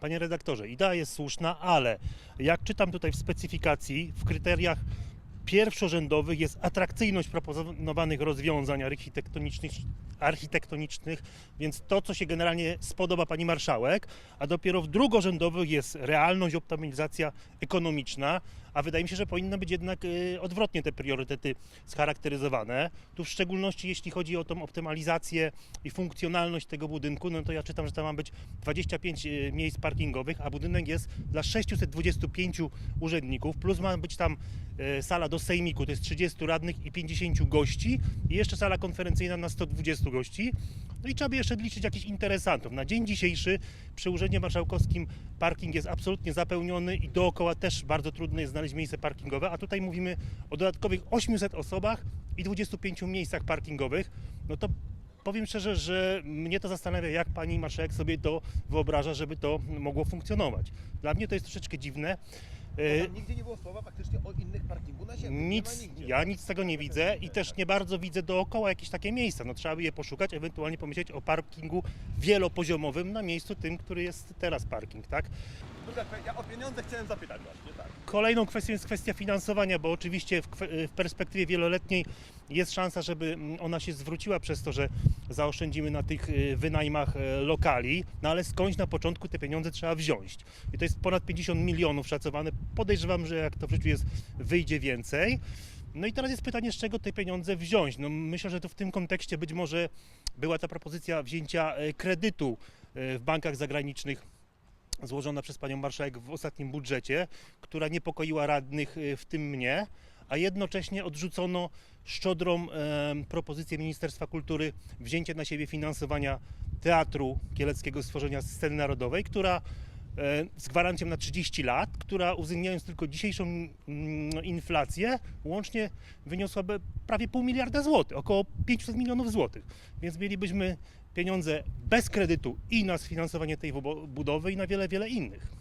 Panie redaktorze, idea jest słuszna, ale jak czytam tutaj w specyfikacji, w kryteriach pierwszorzędowych jest atrakcyjność proponowanych rozwiązań architektonicznych, architektonicznych, więc to, co się generalnie spodoba pani marszałek, a dopiero w drugorzędowych jest realność, optymalizacja ekonomiczna, a wydaje mi się, że powinno być jednak y, odwrotnie te priorytety scharakteryzowane. Tu w szczególności jeśli chodzi o tą optymalizację i funkcjonalność tego budynku, no to ja czytam, że tam ma być 25 y, miejsc parkingowych, a budynek jest dla 625 urzędników, plus ma być tam y, sala do sejmiku, to jest 30 radnych i 50 gości i jeszcze sala konferencyjna na 120 gości. No i trzeba by jeszcze liczyć jakichś interesantów. Na dzień dzisiejszy przy Urzędzie Marszałkowskim parking jest absolutnie zapełniony i dookoła też bardzo trudno jest znaleźć miejsce parkingowe, a tutaj mówimy o dodatkowych 800 osobach i 25 miejscach parkingowych. No to powiem szczerze, że mnie to zastanawia, jak pani marszałek sobie to wyobraża, żeby to mogło funkcjonować. Dla mnie to jest troszeczkę dziwne. E, tam nigdzie nie było słowa faktycznie o innych parkingu na ziemi. nie ma nic, nigdzie. ja nic z tego nie widzę i też nie bardzo widzę dookoła jakieś takie miejsca. No trzeba by je poszukać, ewentualnie pomyśleć o parkingu wielopoziomowym na miejscu tym, który jest teraz parking, tak? Ja o pieniądze chciałem zapytać właśnie, tak. Kolejną kwestią jest kwestia finansowania, bo oczywiście w, w perspektywie wieloletniej jest szansa, żeby mm, ona się zwróciła przez to, że zaoszczędzimy na tych y, wynajmach e, lokali, no ale skądś na początku te pieniądze trzeba wziąć. I to jest ponad 50 milionów szacowane. Podejrzewam, że jak to w życiu jest, wyjdzie więcej. No i teraz jest pytanie, z czego te pieniądze wziąć. No myślę, że to w tym kontekście być może była ta propozycja wzięcia e, kredytu e, w bankach zagranicznych złożona przez panią marszałek w ostatnim budżecie, która niepokoiła radnych, y, w tym mnie, a jednocześnie odrzucono szczodrą e, propozycję Ministerstwa Kultury wzięcia na siebie finansowania Teatru Kieleckiego Stworzenia Sceny Narodowej, która z gwarancją na 30 lat, która uwzględniając tylko dzisiejszą mm, inflację, łącznie wyniosłaby prawie pół miliarda złotych, około 500 milionów złotych. Więc mielibyśmy pieniądze bez kredytu i na sfinansowanie tej budowy i na wiele, wiele innych.